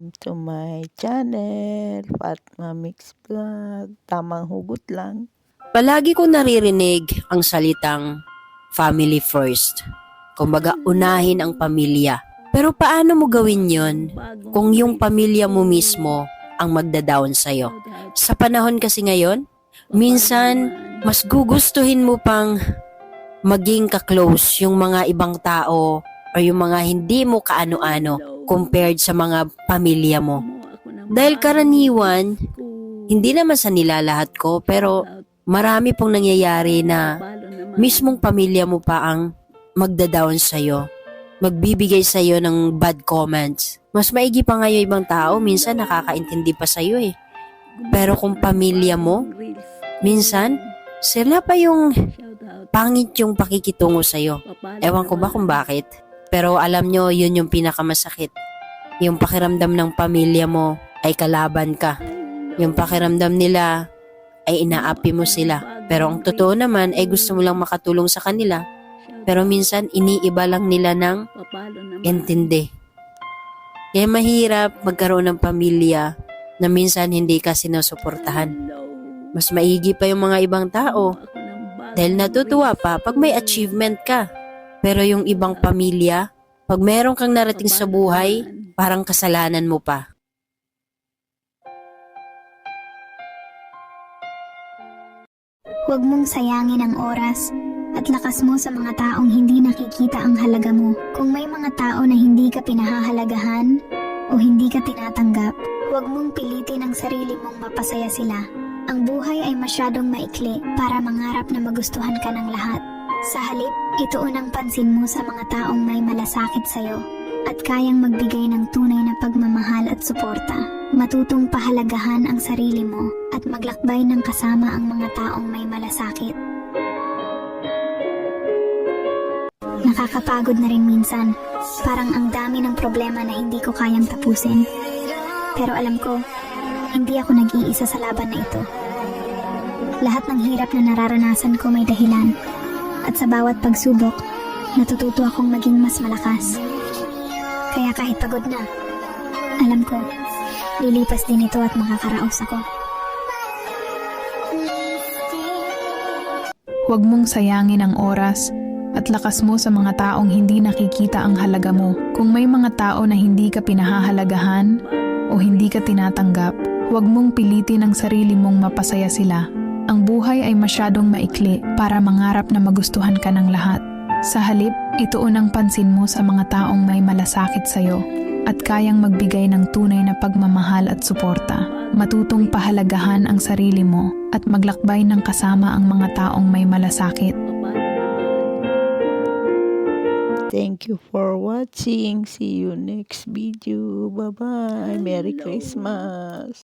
to my channel, Fatma Mix Vlog. Tamang hugot lang. Palagi kong naririnig ang salitang family first. Kumbaga, unahin ang pamilya. Pero paano mo gawin yon kung yung pamilya mo mismo ang magda-down sa'yo? Sa panahon kasi ngayon, minsan mas gugustuhin mo pang maging ka-close yung mga ibang tao o yung mga hindi mo kaano-ano compared sa mga pamilya mo. Dahil karaniwan, hindi naman sa nilalahat ko, pero marami pong nangyayari na mismong pamilya mo pa ang magda-down sa'yo. Magbibigay sa'yo ng bad comments. Mas maigi pa nga yung ibang tao, minsan nakakaintindi pa sa'yo eh. Pero kung pamilya mo, minsan, sila pa yung pangit yung pakikitungo sa'yo. Ewan ko ba kung bakit. Pero alam nyo, yun yung pinakamasakit. Yung pakiramdam ng pamilya mo ay kalaban ka. Yung pakiramdam nila ay inaapi mo sila. Pero ang totoo naman ay gusto mo lang makatulong sa kanila. Pero minsan iniiba lang nila ng intindi. Kaya mahirap magkaroon ng pamilya na minsan hindi ka sinusuportahan. Mas maigi pa yung mga ibang tao dahil natutuwa pa pag may achievement ka. Pero yung ibang pamilya, pag meron kang narating sa buhay, parang kasalanan mo pa. Huwag mong sayangin ang oras at lakas mo sa mga taong hindi nakikita ang halaga mo. Kung may mga tao na hindi ka pinahahalagahan o hindi ka tinatanggap, huwag mong pilitin ang sarili mong mapasaya sila. Ang buhay ay masyadong maikli para mangarap na magustuhan ka ng lahat. Sa halip, ituon ang pansin mo sa mga taong may malasakit sa'yo at kayang magbigay ng tunay na pagmamahal at suporta. Matutong pahalagahan ang sarili mo at maglakbay ng kasama ang mga taong may malasakit. Nakakapagod na rin minsan. Parang ang dami ng problema na hindi ko kayang tapusin. Pero alam ko, hindi ako nag-iisa sa laban na ito. Lahat ng hirap na nararanasan ko may dahilan. At sa bawat pagsubok, natututo akong maging mas malakas. Kaya kahit pagod na, alam ko, lilipas din ito at makakaraos ako. Huwag mong sayangin ang oras at lakas mo sa mga taong hindi nakikita ang halaga mo. Kung may mga tao na hindi ka pinahahalagahan o hindi ka tinatanggap, huwag mong pilitin ang sarili mong mapasaya sila. Ang buhay ay masyadong maikli para mangarap na magustuhan ka ng lahat. Sa halip, ituon ang pansin mo sa mga taong may malasakit sa'yo at kayang magbigay ng tunay na pagmamahal at suporta. Matutong pahalagahan ang sarili mo at maglakbay ng kasama ang mga taong may malasakit. Thank you for watching. See you next video. Bye-bye. Merry Christmas.